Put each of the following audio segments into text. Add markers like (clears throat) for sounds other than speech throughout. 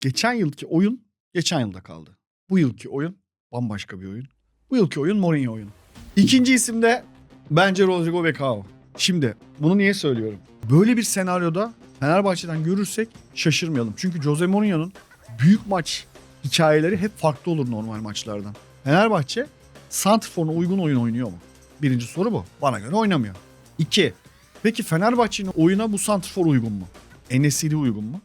geçen yılki oyun geçen yılda kaldı. Bu yılki oyun bambaşka bir oyun. Bu yılki oyun Mourinho oyunu. İkinci isim de bence Rodrigo Becao. Şimdi bunu niye söylüyorum? Böyle bir senaryoda Fenerbahçe'den görürsek şaşırmayalım. Çünkü Jose Mourinho'nun büyük maç hikayeleri hep farklı olur normal maçlardan. Fenerbahçe Santrfor'una uygun oyun oynuyor mu? Birinci soru bu. Bana göre oynamıyor. İki. Peki Fenerbahçe'nin oyuna bu Santrfor uygun mu? Enesiri uygun mu?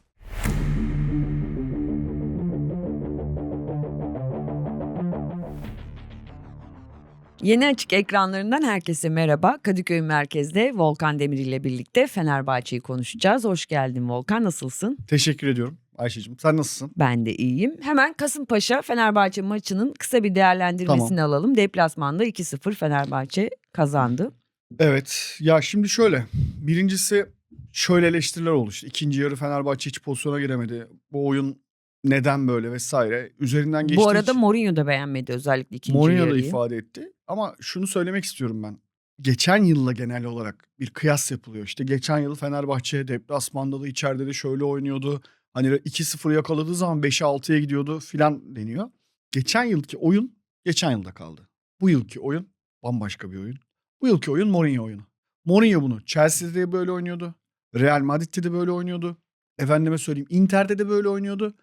Yeni açık ekranlarından herkese merhaba. Kadıköy merkezde Volkan Demir ile birlikte Fenerbahçe'yi konuşacağız. Hoş geldin Volkan, nasılsın? Teşekkür ediyorum Ayşe'cim. Sen nasılsın? Ben de iyiyim. Hemen Kasımpaşa Fenerbahçe maçının kısa bir değerlendirmesini alalım. Deplasmanda 2-0 Fenerbahçe kazandı. Evet. Ya şimdi şöyle. Birincisi şöyle eleştiriler oldu. İşte ikinci yarı Fenerbahçe hiç pozisyona giremedi. Bu oyun neden böyle vesaire. Üzerinden geçtiği Bu arada için- Mourinho da beğenmedi özellikle ikinci Mourinho da yarıyı. ifade etti. Ama şunu söylemek istiyorum ben. Geçen yılla genel olarak bir kıyas yapılıyor. İşte geçen yıl Fenerbahçe deplasmanda da içeride de şöyle oynuyordu. Hani 2-0 yakaladığı zaman 5'e 6'ya gidiyordu filan deniyor. Geçen yılki oyun geçen yılda kaldı. Bu yılki oyun bambaşka bir oyun. Bu yılki oyun Mourinho oyunu. Mourinho bunu Chelsea'de de böyle oynuyordu. Real Madrid'de de böyle oynuyordu. Efendime söyleyeyim Inter'de de böyle oynuyordu.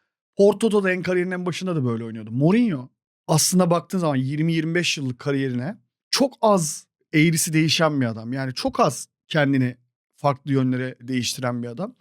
Porto'da da en kariyerinin en başında da böyle oynuyordu. Mourinho aslında baktığın zaman 20-25 yıllık kariyerine çok az eğrisi değişen bir adam. Yani çok az kendini farklı yönlere değiştiren bir adam.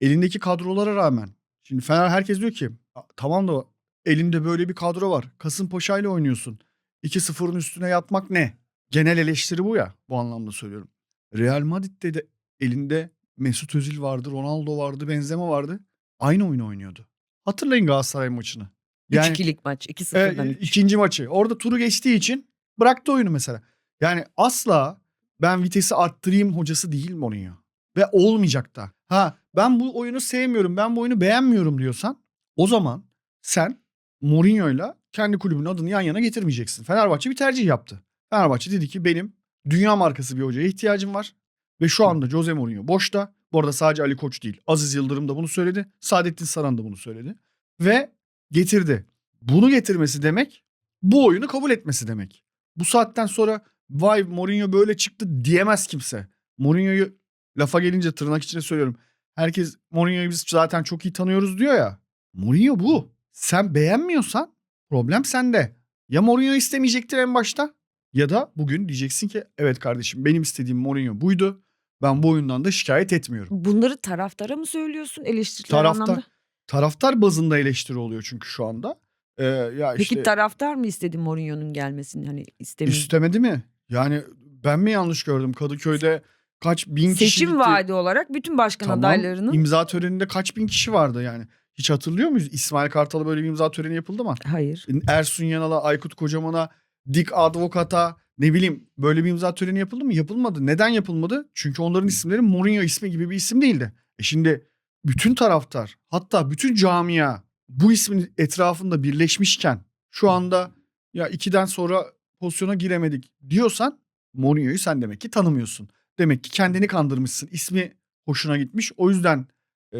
Elindeki kadrolara rağmen. Şimdi Fener herkes diyor ki "A, tamam da elinde böyle bir kadro var. Kasımpaşa ile oynuyorsun. 2-0'ın üstüne yatmak ne? Genel eleştiri bu ya. Bu anlamda söylüyorum. Real Madrid'de de elinde Mesut Özil vardı, Ronaldo vardı, Benzema vardı. Aynı oyunu oynuyordu. Hatırlayın Galatasaray maçını. 3-2'lik maç. 2-0'dan E, 3. ikinci maçı. Orada turu geçtiği için bıraktı oyunu mesela. Yani asla ben vitesi arttırayım hocası değil Mourinho. Ve olmayacak da. Ha ben bu oyunu sevmiyorum, ben bu oyunu beğenmiyorum diyorsan o zaman sen Mourinho'yla kendi kulübünün adını yan yana getirmeyeceksin. Fenerbahçe bir tercih yaptı. Fenerbahçe dedi ki benim dünya markası bir hocaya ihtiyacım var. Ve şu anda Jose Mourinho boşta. Bu arada sadece Ali Koç değil. Aziz Yıldırım da bunu söyledi. Saadettin Saran da bunu söyledi. Ve getirdi. Bunu getirmesi demek bu oyunu kabul etmesi demek. Bu saatten sonra vay Mourinho böyle çıktı diyemez kimse. Mourinho'yu lafa gelince tırnak içine söylüyorum. Herkes Mourinho'yu biz zaten çok iyi tanıyoruz diyor ya. Mourinho bu. Sen beğenmiyorsan problem sende. Ya Mourinho istemeyecektir en başta ya da bugün diyeceksin ki evet kardeşim benim istediğim Mourinho buydu. Ben bu oyundan da şikayet etmiyorum. Bunları taraftara mı söylüyorsun eleştiriler Taraftar- anlamda? Taraftar bazında eleştiri oluyor çünkü şu anda. Ee, ya Peki işte taraftar mı istedi Mourinho'nun gelmesini? Hani istemiyor. istemedi mi? Yani ben mi yanlış gördüm? Kadıköy'de kaç bin kişi Seçim gitti. vaadi olarak bütün başkan Tamam, adaylarının imza töreninde kaç bin kişi vardı yani? Hiç hatırlıyor muyuz? İsmail Kartal'a böyle bir imza töreni yapıldı mı? hayır. Ersun Yanal'a, Aykut Kocaman'a, Dik Advokat'a ne bileyim böyle bir imza töreni yapıldı mı? Yapılmadı. Neden yapılmadı? Çünkü onların isimleri Mourinho ismi gibi bir isim değildi. E şimdi bütün taraftar hatta bütün camia bu ismin etrafında birleşmişken şu anda ya ikiden sonra pozisyona giremedik diyorsan Mourinho'yu sen demek ki tanımıyorsun. Demek ki kendini kandırmışsın. İsmi hoşuna gitmiş. O yüzden e,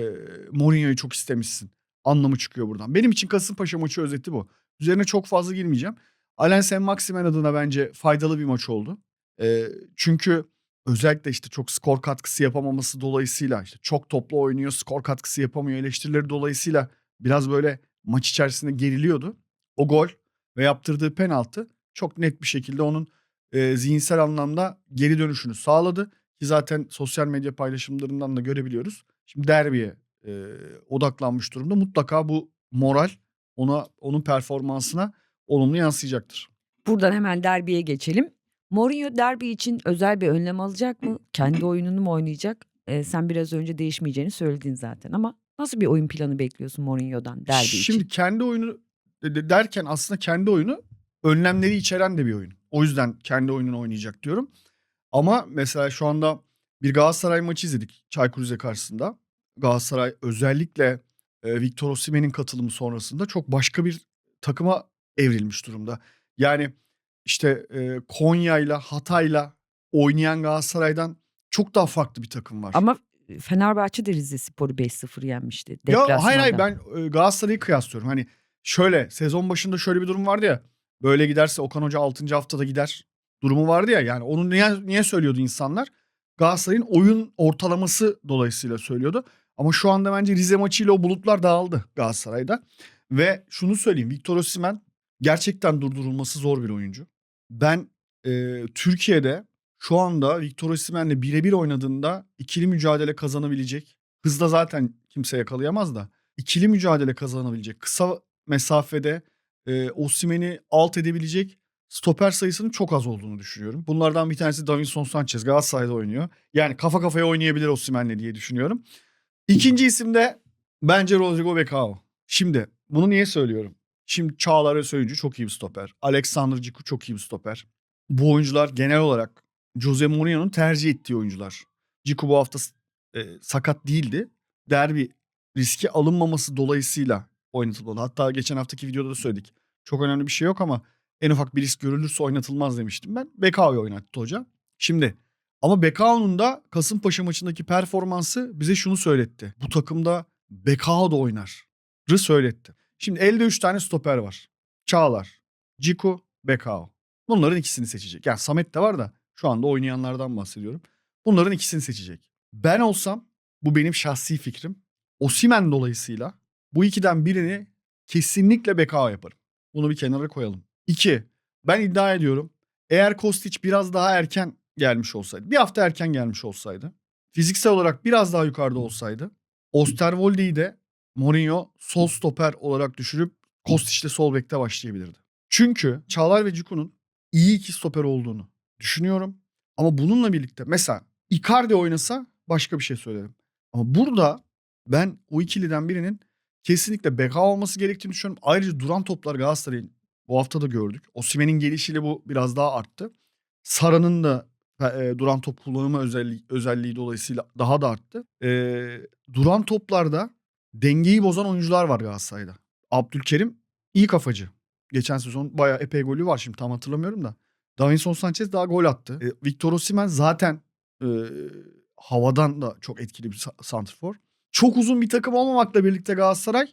Mourinho'yu çok istemişsin. Anlamı çıkıyor buradan. Benim için Kasımpaşa maçı özeti bu. Üzerine çok fazla girmeyeceğim. Alain Saint Maximin adına bence faydalı bir maç oldu. E, çünkü özellikle işte çok skor katkısı yapamaması dolayısıyla işte çok toplu oynuyor, skor katkısı yapamıyor eleştirileri dolayısıyla biraz böyle maç içerisinde geriliyordu. O gol ve yaptırdığı penaltı çok net bir şekilde onun e, zihinsel anlamda geri dönüşünü sağladı. Ki zaten sosyal medya paylaşımlarından da görebiliyoruz. Şimdi derbiye e, odaklanmış durumda. Mutlaka bu moral ona onun performansına olumlu yansıyacaktır. Buradan hemen derbiye geçelim. Mourinho derbi için özel bir önlem alacak mı? Kendi oyununu mu oynayacak? Ee, sen biraz önce değişmeyeceğini söyledin zaten ama nasıl bir oyun planı bekliyorsun Mourinho'dan derbi Şimdi için? kendi oyunu de- de- derken aslında kendi oyunu önlemleri içeren de bir oyun. O yüzden kendi oyununu oynayacak diyorum. Ama mesela şu anda bir Galatasaray maçı izledik Çaykur Rize karşısında. Galatasaray özellikle e, Victor Osimhen'in katılımı sonrasında çok başka bir takıma evrilmiş durumda. Yani işte e, Konya'yla Hatay'la oynayan Galatasaray'dan çok daha farklı bir takım var. Ama Fenerbahçe de Rizespor'u 5-0 yenmişti Ya hayır hayır ben e, Galatasaray'ı kıyaslıyorum. Hani şöyle sezon başında şöyle bir durum vardı ya. Böyle giderse Okan Hoca 6. haftada gider durumu vardı ya. Yani onu niye, niye söylüyordu insanlar? Galatasaray'ın oyun ortalaması dolayısıyla söylüyordu. Ama şu anda bence Rize maçıyla o bulutlar dağıldı Galatasaray'da. Ve şunu söyleyeyim Victor Osimhen gerçekten durdurulması zor bir oyuncu. Ben e, Türkiye'de şu anda Victor Osimhen'le birebir oynadığında ikili mücadele kazanabilecek. Hızda zaten kimse yakalayamaz da. ikili mücadele kazanabilecek. Kısa mesafede e, Osimhen'i alt edebilecek stoper sayısının çok az olduğunu düşünüyorum. Bunlardan bir tanesi Davinson Sanchez Galatasaray'da oynuyor. Yani kafa kafaya oynayabilir Osimhen'le diye düşünüyorum. İkinci isim de bence Rodrigo Becao. Şimdi bunu niye söylüyorum? Şimdi Çağlar Söyüncü çok iyi bir stoper. Alexander Ciku çok iyi bir stoper. Bu oyuncular genel olarak Jose Mourinho'nun tercih ettiği oyuncular. Ciku bu hafta e, sakat değildi. Derbi riski alınmaması dolayısıyla oynatılmadı. Hatta geçen haftaki videoda da söyledik. Çok önemli bir şey yok ama en ufak bir risk görülürse oynatılmaz demiştim ben. Bekao'yu oynattı hoca. Şimdi ama Bekao'nun da Kasımpaşa maçındaki performansı bize şunu söyletti. Bu takımda Bekao da oynar. Rı söyletti. Şimdi elde 3 tane stoper var. Çağlar, Ciku, Bekao. Bunların ikisini seçecek. Yani Samet de var da şu anda oynayanlardan bahsediyorum. Bunların ikisini seçecek. Ben olsam bu benim şahsi fikrim. Osimen dolayısıyla bu ikiden birini kesinlikle Bekao yaparım. Bunu bir kenara koyalım. İki, ben iddia ediyorum. Eğer Kostić biraz daha erken gelmiş olsaydı, bir hafta erken gelmiş olsaydı, fiziksel olarak biraz daha yukarıda olsaydı, Osterwolde'yi de Mourinho sol stoper olarak düşürüp Kostić'te sol bekte başlayabilirdi. Çünkü Çağlar ve Ciku'nun iyi iki stoper olduğunu düşünüyorum. Ama bununla birlikte mesela Icardi oynasa başka bir şey söylerim. Ama burada ben o ikiliden birinin kesinlikle beka olması gerektiğini düşünüyorum. Ayrıca duran toplar Galatasaray'ın bu hafta da gördük. Osimhen'in gelişiyle bu biraz daha arttı. Sara'nın da e, duran top kullanımı özelliği, özelliği dolayısıyla daha da arttı. E, duran toplarda dengeyi bozan oyuncular var Galatasaray'da. Abdülkerim iyi kafacı. Geçen sezon bayağı epey golü var şimdi tam hatırlamıyorum da. Davinson Sanchez daha gol attı. E, Victor Osimhen zaten e, havadan da çok etkili bir sa- santrfor. Çok uzun bir takım olmamakla birlikte Galatasaray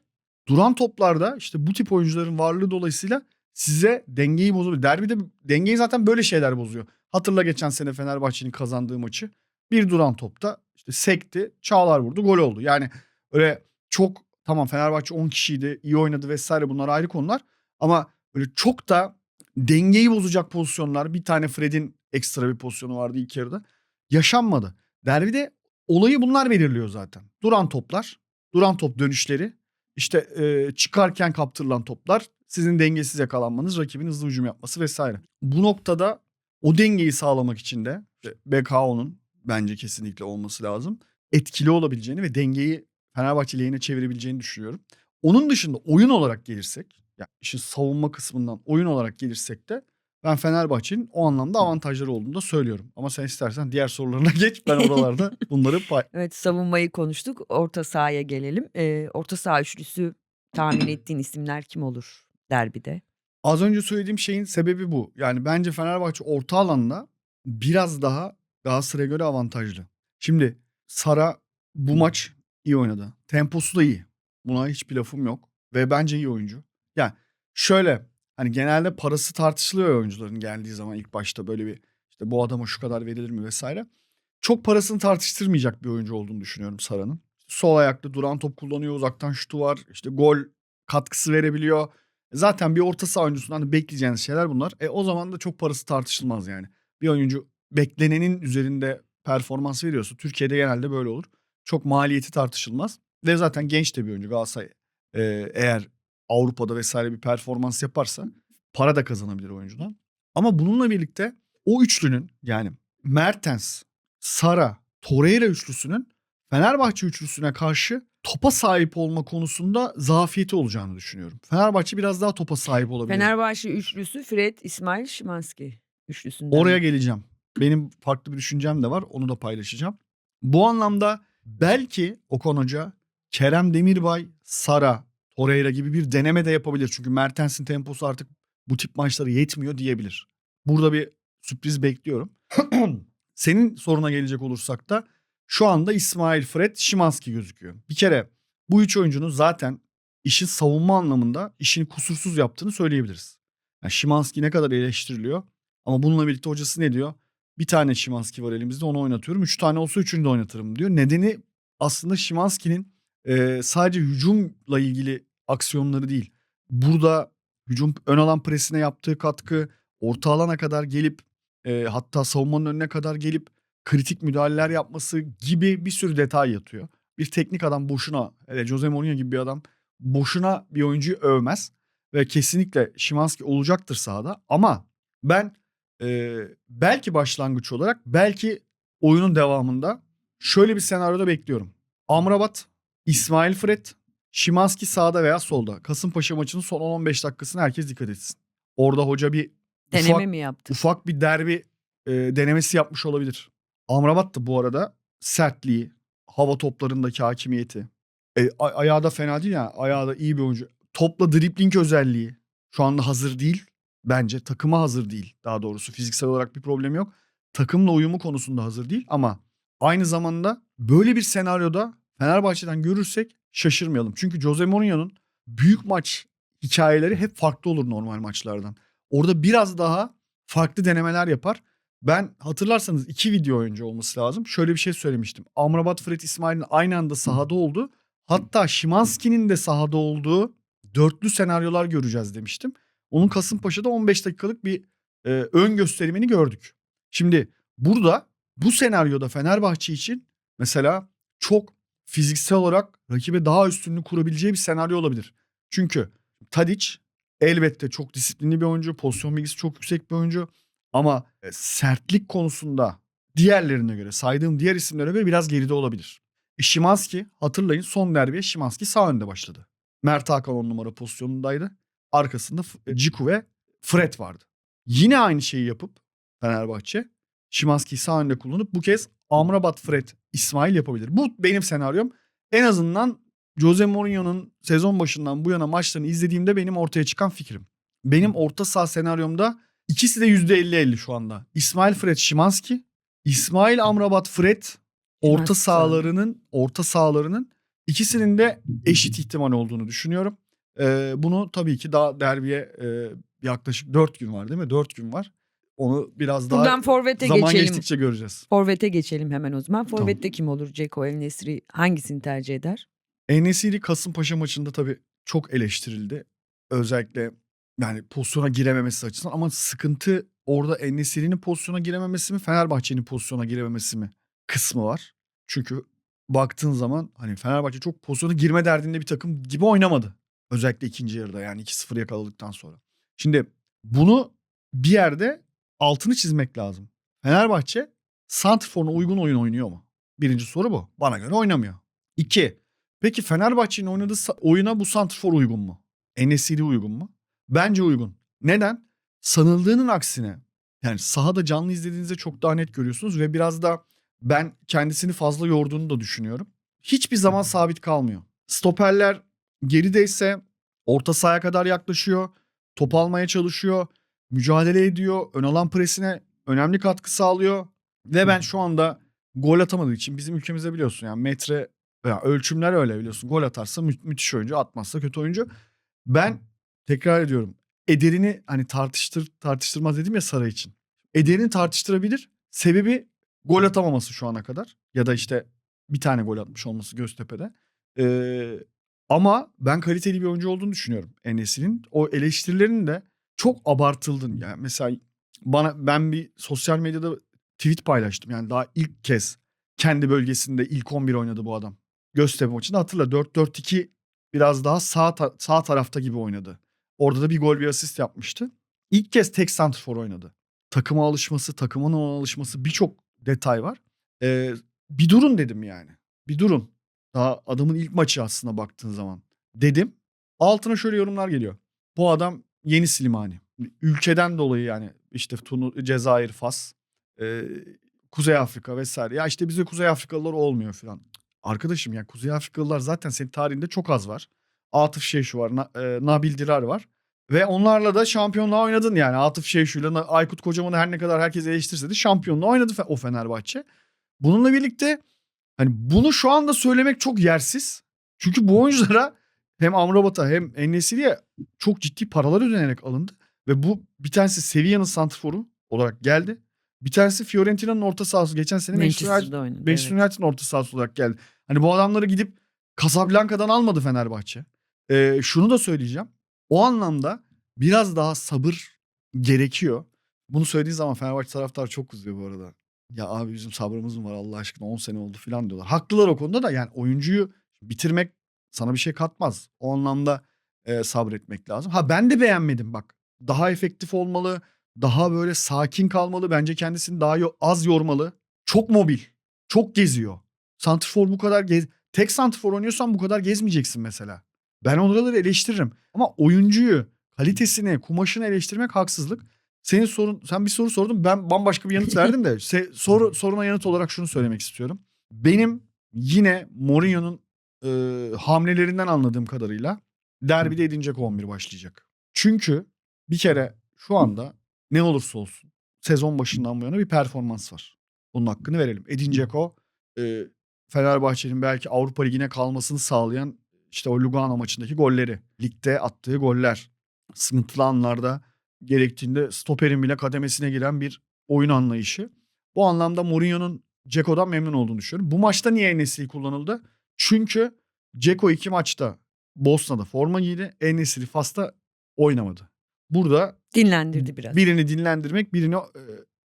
duran toplarda işte bu tip oyuncuların varlığı dolayısıyla size dengeyi bozuyor. Derbide dengeyi zaten böyle şeyler bozuyor. Hatırla geçen sene Fenerbahçe'nin kazandığı maçı. Bir duran topta işte sekti, Çağlar vurdu, gol oldu. Yani öyle çok tamam Fenerbahçe 10 kişiydi, iyi oynadı vesaire bunlar ayrı konular. Ama böyle çok da dengeyi bozacak pozisyonlar. Bir tane Fred'in ekstra bir pozisyonu vardı ilk yarıda. Yaşanmadı. Derbide olayı bunlar belirliyor zaten. Duran toplar, duran top dönüşleri, işte e, çıkarken kaptırılan toplar, sizin dengesiz yakalanmanız, rakibin hızlı hücum yapması vesaire. Bu noktada o dengeyi sağlamak için de işte BKO'nun bence kesinlikle olması lazım. Etkili olabileceğini ve dengeyi Fenerbahçe lehine çevirebileceğini düşünüyorum. Onun dışında oyun olarak gelirsek, yani işin savunma kısmından oyun olarak gelirsek de ben Fenerbahçe'nin o anlamda avantajları olduğunu da söylüyorum. Ama sen istersen diğer sorularına (laughs) geç. Ben oralarda (laughs) bunları pay... Evet savunmayı konuştuk. Orta sahaya gelelim. Ee, orta saha üçlüsü tahmin (clears throat) ettiğin isimler kim olur derbide? Az önce söylediğim şeyin sebebi bu. Yani bence Fenerbahçe orta alanda biraz daha Galatasaray'a göre avantajlı. Şimdi Sara bu maç iyi oynadı. Temposu da iyi. Buna hiçbir lafım yok. Ve bence iyi oyuncu. Yani şöyle hani genelde parası tartışılıyor oyuncuların geldiği zaman ilk başta böyle bir işte bu adama şu kadar verilir mi vesaire. Çok parasını tartıştırmayacak bir oyuncu olduğunu düşünüyorum Sara'nın. Sol ayaklı duran top kullanıyor uzaktan şutu var. işte gol katkısı verebiliyor. Zaten bir orta saha oyuncusundan da bekleyeceğiniz şeyler bunlar. E o zaman da çok parası tartışılmaz yani. Bir oyuncu beklenenin üzerinde performans veriyorsa Türkiye'de genelde böyle olur. Çok maliyeti tartışılmaz. Ve zaten genç de bir oyuncu Galatasaray. e, eğer Avrupa'da vesaire bir performans yaparsa para da kazanabilir oyuncudan. Ama bununla birlikte o üçlünün yani Mertens, Sara, Torreira üçlüsünün Fenerbahçe üçlüsüne karşı topa sahip olma konusunda zafiyeti olacağını düşünüyorum. Fenerbahçe biraz daha topa sahip olabilir. Fenerbahçe üçlüsü Fred, İsmail, Şimanski üçlüsünden. Oraya geleceğim. Benim farklı bir düşüncem de var. Onu da paylaşacağım. Bu anlamda belki Okan Hoca Kerem Demirbay, Sara, Torreira gibi bir deneme de yapabilir. Çünkü Mertens'in temposu artık bu tip maçlara yetmiyor diyebilir. Burada bir sürpriz bekliyorum. (clears throat) Senin soruna gelecek olursak da Şu anda İsmail, Fred, Şimanski gözüküyor. Bir kere bu üç oyuncunun zaten işin savunma anlamında işini kusursuz yaptığını söyleyebiliriz. Yani Şimanski ne kadar eleştiriliyor ama bununla birlikte hocası ne diyor? Bir tane Şimanski var elimizde onu oynatıyorum. Üç tane olsa üçünü de oynatırım diyor. Nedeni aslında Şimanski'nin e, sadece hücumla ilgili aksiyonları değil. Burada hücum ön alan presine yaptığı katkı, orta alana kadar gelip e, hatta savunmanın önüne kadar gelip kritik müdahaleler yapması gibi bir sürü detay yatıyor. Bir teknik adam boşuna, hele Jose Mourinho gibi bir adam boşuna bir oyuncuyu övmez. Ve kesinlikle Şimanski olacaktır sahada. Ama ben e, belki başlangıç olarak belki oyunun devamında şöyle bir senaryoda bekliyorum. Amrabat, İsmail Fred, Şimanski sağda veya solda. Kasımpaşa maçının son 10-15 dakikasına herkes dikkat etsin. Orada hoca bir Deneme ufak, mi yaptı? ufak bir derbi e, denemesi yapmış olabilir. Amrabat da bu arada sertliği, hava toplarındaki hakimiyeti. E, ayağı da fena değil yani. Ayağı da iyi bir oyuncu. Topla dribling özelliği. Şu anda hazır değil. Bence takıma hazır değil. Daha doğrusu fiziksel olarak bir problem yok. Takımla uyumu konusunda hazır değil ama aynı zamanda böyle bir senaryoda Fenerbahçe'den görürsek şaşırmayalım. Çünkü Jose Mourinho'nun büyük maç hikayeleri hep farklı olur normal maçlardan. Orada biraz daha farklı denemeler yapar. Ben hatırlarsanız iki video önce olması lazım. Şöyle bir şey söylemiştim. Amrabat, Fred, İsmail'in aynı anda sahada olduğu hatta Şimanski'nin de sahada olduğu dörtlü senaryolar göreceğiz demiştim. Onun Kasımpaşa'da 15 dakikalık bir e, ön gösterimini gördük. Şimdi burada bu senaryoda Fenerbahçe için mesela çok fiziksel olarak rakibe daha üstünlük kurabileceği bir senaryo olabilir. Çünkü Tadic elbette çok disiplinli bir oyuncu, pozisyon bilgisi çok yüksek bir oyuncu ama e, sertlik konusunda diğerlerine göre saydığım diğer isimlere göre biraz geride olabilir. E, Şimanski hatırlayın son derbiye Şimanski sağ önde başladı. Mert Hakan on numara pozisyonundaydı. Arkasında Ciku ve Fred vardı. Yine aynı şeyi yapıp Fenerbahçe Şimanski'yi sağ önde kullanıp bu kez Amrabat, Fred, İsmail yapabilir. Bu benim senaryom. En azından Jose Mourinho'nun sezon başından bu yana maçlarını izlediğimde benim ortaya çıkan fikrim. Benim orta saha senaryomda ikisi de %50-50 şu anda. İsmail Fred Şimanski, İsmail Amrabat Fred orta sahalarının orta sahalarının ikisinin de eşit ihtimal olduğunu düşünüyorum. Ee, bunu tabii ki daha derbiye e, yaklaşık 4 gün var değil mi? 4 gün var. Onu biraz daha Buradan forvete zaman geçelim. geçtikçe göreceğiz. Forvete geçelim hemen o zaman. Forvette kim olur? Ceko, El Nesri hangisini tercih eder? Enesiri Kasımpaşa maçında tabii çok eleştirildi. Özellikle yani pozisyona girememesi açısından ama sıkıntı orada Enesiri'nin pozisyona girememesi mi Fenerbahçe'nin pozisyona girememesi mi kısmı var. Çünkü baktığın zaman hani Fenerbahçe çok pozisyona girme derdinde bir takım gibi oynamadı. Özellikle ikinci yarıda yani 2-0 yakaladıktan sonra. Şimdi bunu bir yerde altını çizmek lazım. Fenerbahçe Santrfor'una uygun oyun oynuyor mu? Birinci soru bu. Bana göre oynamıyor. İki, Peki Fenerbahçe'nin oynadığı oyuna bu santrfor uygun mu? Enesiri uygun mu? Bence uygun. Neden? Sanıldığının aksine yani sahada canlı izlediğinizde çok daha net görüyorsunuz ve biraz da ben kendisini fazla yorduğunu da düşünüyorum. Hiçbir zaman sabit kalmıyor. Stoperler gerideyse orta sahaya kadar yaklaşıyor. Top almaya çalışıyor. Mücadele ediyor. Ön alan presine önemli katkı sağlıyor. Ve ben şu anda gol atamadığı için bizim ülkemizde biliyorsun yani metre ya ölçümler öyle biliyorsun. Gol atarsa mü- müthiş oyuncu, atmazsa kötü oyuncu. Ben tekrar ediyorum. Ederini hani tartıştır tartıştırmaz dedim ya Saray için. Ederini tartıştırabilir. Sebebi gol atamaması şu ana kadar. Ya da işte bir tane gol atmış olması Göztepe'de. Ee, ama ben kaliteli bir oyuncu olduğunu düşünüyorum Enes'in. O eleştirilerin de çok abartıldın. Yani mesela bana ben bir sosyal medyada tweet paylaştım. Yani daha ilk kez kendi bölgesinde ilk 11 oynadı bu adam. Göztepe maçında hatırla 4-4-2 biraz daha sağ ta- sağ tarafta gibi oynadı. Orada da bir gol bir asist yapmıştı. İlk kez tek santrfor oynadı. Takıma alışması, takımın ona alışması birçok detay var. Ee, bir durun dedim yani. Bir durun. Daha adamın ilk maçı aslında baktığın zaman. Dedim. Altına şöyle yorumlar geliyor. Bu adam yeni Slimani. Ülkeden dolayı yani işte Tunu, Cezayir, Fas, e, Kuzey Afrika vesaire. Ya işte bize Kuzey Afrikalılar olmuyor falan. Arkadaşım ya Kuzey Afrikalılar zaten senin tarihinde çok az var. Atıf Şeyşu var, Na- e, Nabil Dirar var. Ve onlarla da şampiyonluğa oynadın yani. Atıf Şeyşu'yla Aykut Kocaman'ı her ne kadar herkes eleştirse de şampiyonluğa oynadı o Fenerbahçe. Bununla birlikte Hani bunu şu anda söylemek çok yersiz. Çünkü bu oyunculara hem Amrabat'a hem Enesiri'ye çok ciddi paralar ödenerek alındı. Ve bu bir tanesi Sevilla'nın santrforu olarak geldi. Bir tanesi Fiorentina'nın orta sahası. Geçen sene Manchester United- Manchester'da oynadı. Manchester evet. United'ın orta sahası olarak geldi. Hani bu adamları gidip Casablanca'dan almadı Fenerbahçe. Ee, şunu da söyleyeceğim. O anlamda biraz daha sabır gerekiyor. Bunu söylediği zaman Fenerbahçe taraftar çok kızıyor bu arada. Ya abi bizim sabrımız mı var Allah aşkına 10 sene oldu falan diyorlar. Haklılar o konuda da yani oyuncuyu bitirmek sana bir şey katmaz. O anlamda e, sabretmek lazım. Ha ben de beğenmedim bak. Daha efektif olmalı. Daha böyle sakin kalmalı. Bence kendisini daha yo- az yormalı. Çok mobil. Çok geziyor. Santrfor bu kadar gez... Tek santrfor oynuyorsan bu kadar gezmeyeceksin mesela. Ben onları eleştiririm. Ama oyuncuyu, kalitesini, kumaşını eleştirmek haksızlık. Senin sorun, sen bir soru sordun. Ben bambaşka bir yanıt (laughs) verdim de se- soru soruna yanıt olarak şunu söylemek istiyorum. Benim yine Mourinho'nun e, hamlelerinden anladığım kadarıyla derbide edinecek 11 başlayacak. Çünkü bir kere şu anda ne olursa olsun sezon başından bu yana bir performans var. Bunun hakkını verelim. Edin Dzeko e, Fenerbahçe'nin belki Avrupa Ligi'ne kalmasını sağlayan işte o Lugano maçındaki golleri. Ligde attığı goller. Sıkıntılı anlarda gerektiğinde stoperin bile kademesine giren bir oyun anlayışı. Bu anlamda Mourinho'nun Ceko'dan memnun olduğunu düşünüyorum. Bu maçta niye Enesiri kullanıldı? Çünkü Ceko iki maçta Bosna'da forma giydi. Enesiri Fas'ta oynamadı. Burada Dinlendirdi biraz. birini dinlendirmek, birini e,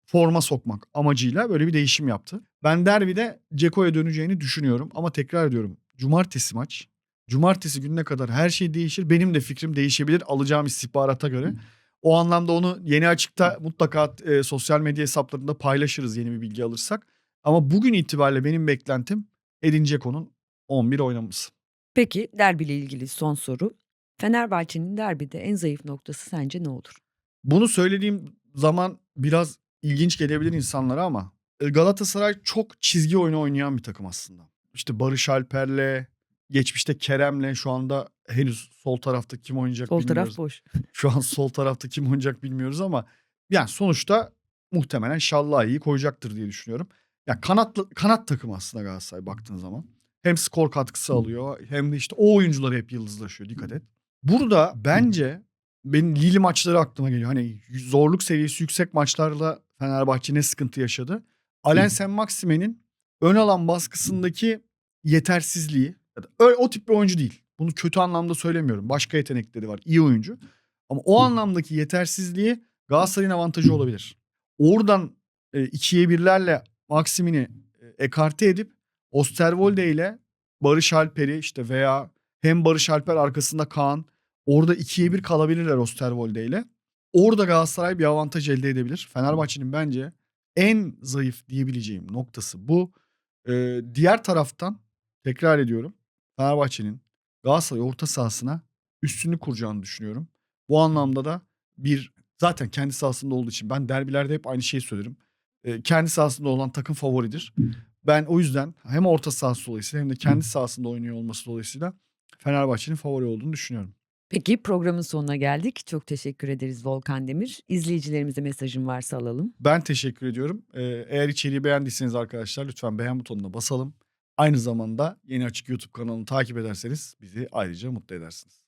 forma sokmak amacıyla böyle bir değişim yaptı. Ben derbide Ceko'ya döneceğini düşünüyorum ama tekrar ediyorum. Cumartesi maç. Cumartesi gününe kadar her şey değişir. Benim de fikrim değişebilir alacağım istihbarata göre. O anlamda onu yeni açıkta mutlaka e, sosyal medya hesaplarında paylaşırız yeni bir bilgi alırsak. Ama bugün itibariyle benim beklentim Edin Dzeko'nun 11 oynaması. Peki derbiyle ilgili son soru. Fenerbahçe'nin derbide en zayıf noktası sence ne olur? Bunu söylediğim zaman biraz ilginç gelebilir insanlara ama e, Galatasaray çok çizgi oyunu oynayan bir takım aslında. İşte Barış Alper'le, geçmişte Kerem'le şu anda henüz sol tarafta kim oynayacak Sol bilmiyoruz. taraf boş. (laughs) Şu an sol tarafta kim oynayacak bilmiyoruz ama yani sonuçta muhtemelen Şallah'ı koyacaktır diye düşünüyorum. Ya kanatlı kanat takım aslında Galatasaray baktığın zaman. Hem skor katkısı alıyor hem de işte o oyuncular hep yıldızlaşıyor dikkat et. Burada bence benim Lille maçları aklıma geliyor. Hani zorluk seviyesi yüksek maçlarla Fenerbahçe ne sıkıntı yaşadı. Alen Sen Maxime'nin ön alan baskısındaki yetersizliği. Ya da Öyle, o tip bir oyuncu değil. Bunu kötü anlamda söylemiyorum. Başka yetenekleri var. iyi oyuncu. Ama o anlamdaki yetersizliği Galatasaray'ın avantajı olabilir. Oradan e, ikiye birlerle Maksimini e, ekarte edip Osterwolde ile Barış Alper'i işte veya hem Barış Alper arkasında Kaan orada ikiye bir kalabilirler Osterwolde ile. Orada Galatasaray bir avantaj elde edebilir. Fenerbahçe'nin bence en zayıf diyebileceğim noktası bu. Ee, diğer taraftan tekrar ediyorum. Fenerbahçe'nin Galatasaray orta sahasına üstünlük kuracağını düşünüyorum. Bu anlamda da bir zaten kendi sahasında olduğu için ben derbilerde hep aynı şeyi söylerim. Ee, kendi sahasında olan takım favoridir. Ben o yüzden hem orta sahası dolayısıyla hem de kendi sahasında oynuyor olması dolayısıyla Fenerbahçe'nin favori olduğunu düşünüyorum. Peki programın sonuna geldik. Çok teşekkür ederiz Volkan Demir. İzleyicilerimize mesajın varsa alalım. Ben teşekkür ediyorum. Ee, eğer içeriği beğendiyseniz arkadaşlar lütfen beğen butonuna basalım. Aynı zamanda Yeni Açık YouTube kanalını takip ederseniz bizi ayrıca mutlu edersiniz.